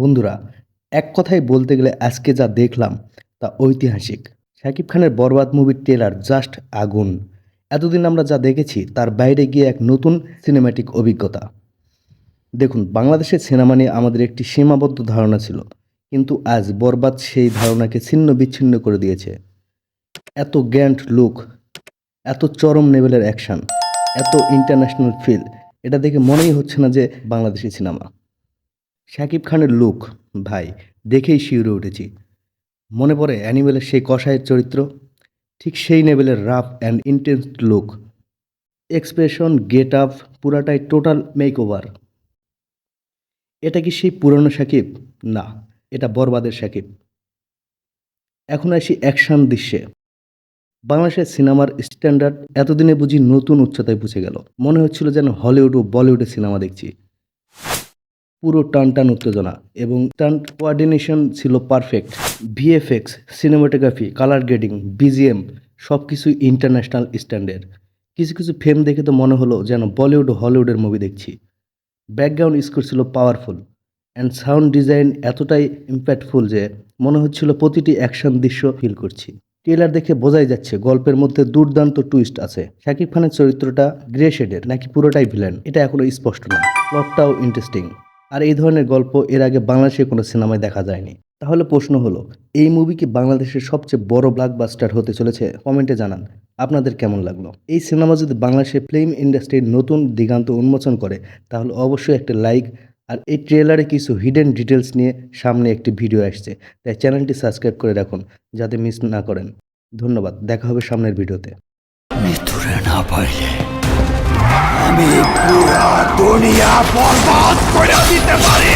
বন্ধুরা, এক কথায় বলতে গেলে আজকে যা দেখলাম তা ঐতিহাসিক। শাকিব খানের বরবাদ মুভির ট্রেলার জাস্ট আগুন। এতদিন আমরা যা দেখেছি তার বাইরে গিয়ে এক নতুন সিনেম্যাটিক অভিজ্ঞতা। দেখুন, বাংলাদেশের সিনেমা নিয়ে আমাদের একটি সীমাবদ্ধ ধারণা ছিল, কিন্তু আজ বরবাদ সেই ধারণাকে ছিন্ন বিচ্ছিন্ন করে দিয়েছে। এত গ্র্যান্ড লুক এত চরম লেভেলের অ্যাকশন এত ইন্টারন্যাশনাল ফিল এটা দেখে মনেই হচ্ছে না যে বাংলাদেশি সিনেমা শাকিব খানের লুক ভাই, দেখেই শিউরে উঠেছি। মনে পড়ে অ্যানিমেলের সেই কষায়ের চরিত্র, ঠিক সেই লেভেলের rough and intense look expression get up পুরাটাই টোটাল মেক ওভার এটা কি সেই পুরনো সাকিব? না, এটা বরবাদের সাকিব। এখন আসি অ্যাকশন দৃশ্যে। বাংলাদেশের সিনেমার স্ট্যান্ডার্ড এতদিনে বুঝি নতুন উচ্চতায় পৌঁছে গেল। মনে হচ্ছিল যেন হলিউড ও বলিউডের সিনেমা দেখছি। পুরো টান টান উত্তেজনা এবং টান কোয়ার্ডিনেশন ছিল perfect. VFX, cinematography, colour grading, BGM সব কিছুই ইন্টারন্যাশনাল স্ট্যান্ডার্ড। কিছু কিছু ফেম দেখে তো মনে হলো যেন বলিউড ও হলিউডের মুভি দেখছি। ব্যাকগ্রাউন্ড স্কোর ছিল পাওয়ারফুল অ্যান্ড সাউন্ড ডিজাইন এতটাই ইম্প্যাক্টফুল যে মনে হচ্ছিল প্রতিটি অ্যাকশন দৃশ্য ফিল করছি। ট্রেলার দেখে বোঝাই যাচ্ছে গল্পের মধ্যে দুর্দান্ত টুইস্ট আছে। শাকিব খানের চরিত্রটা গ্রে শেডের নাকি পুরোটাই ভিলেন এটা এখনও স্পষ্ট না। প্লটটাও ইন্টারেস্টিং আর এই ধরনের গল্প এর আগে বাংলাদেশে কোনো সিনেমায় দেখা যায়নি। তাহলে প্রশ্ন হলো, এই মুভি কি বাংলাদেশের সবচেয়ে বড় ব্লকবাস্টার হতে চলেছে? কমেন্টে জানান। আপনাদের কেমন লাগল? এই সিনেমা যদি বাংলাদেশের ফিল্ম ইন্ডাস্ট্রির নতুন দিগান্ত উন্মোচন করে, তাহলে অবশ্যই একটা লাইক আর এই ট্রেলারে কিছু হিডেন ডিটেলস নিয়ে সামনে একটি ভিডিও আসছে। তাই চ্যানেলটি সাবস্ক্রাইব করে রাখুন, যাতে মিস না করেন। ধন্যবাদ, দেখা হবে সামনের ভিডিওতে আমি দুনিয়া বরবাদ করে দিতে পারি।